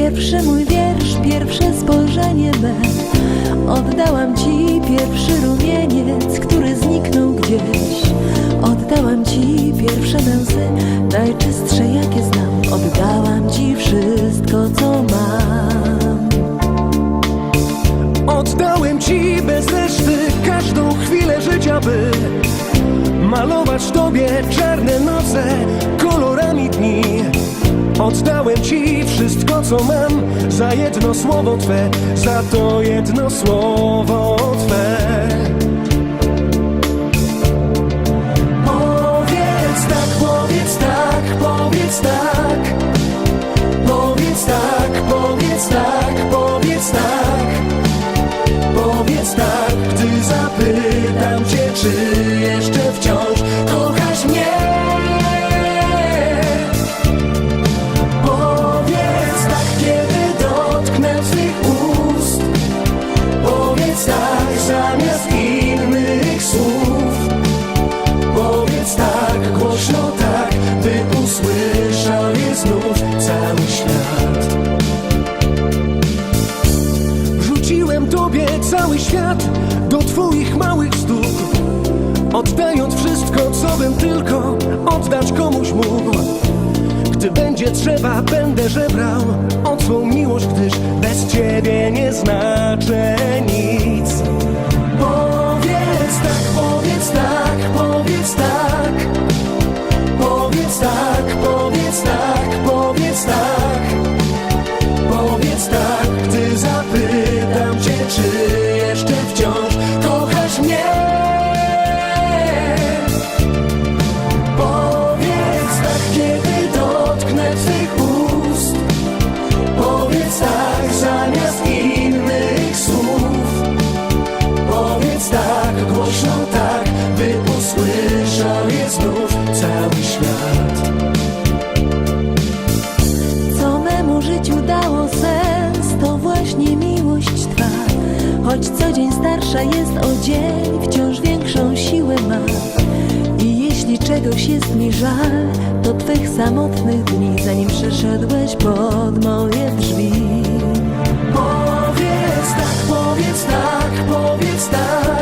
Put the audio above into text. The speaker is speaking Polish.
Pierwszy mój wiersz, pierwsze spojrzenie me Oddałam Ci pierwszy rumieniec, który zniknął gdzieś. Oddałam Ci pierwsze męsy, najczystsze jakie znam. Oddałam Ci wszystko, co mam. Oddałem Ci bez reszty każdą chwilę życia, by Malować Tobie czarne noce kolorami dni. Oddałem Ci wszystko, co mam za jedno słowo twe, za to jedno słowo twe. Powiedz tak, powiedz tak, powiedz tak. Powiedz tak, powiedz tak, powiedz tak. Powiedz tak, gdy zapytam cię, czy twych ust. Powiedz tak, zamiast innych słów. Powiedz tak, głośno tak, by usłyszał je znów cały świat. Rzuciłem tobie cały świat do twoich małych stóp Oddając wszystko, co bym tylko oddać komuś mógł Gdy będzie trzeba, będę żebrał o miłość, gdyż bez ciebie nie znaczę nic Choć co dzień starsza jest o dzień, wciąż większą siłę ma. I jeśli czegoś jest mi żal, to Twych samotnych dni, zanim przeszedłeś pod moje drzwi. Powiedz tak, powiedz tak, powiedz tak.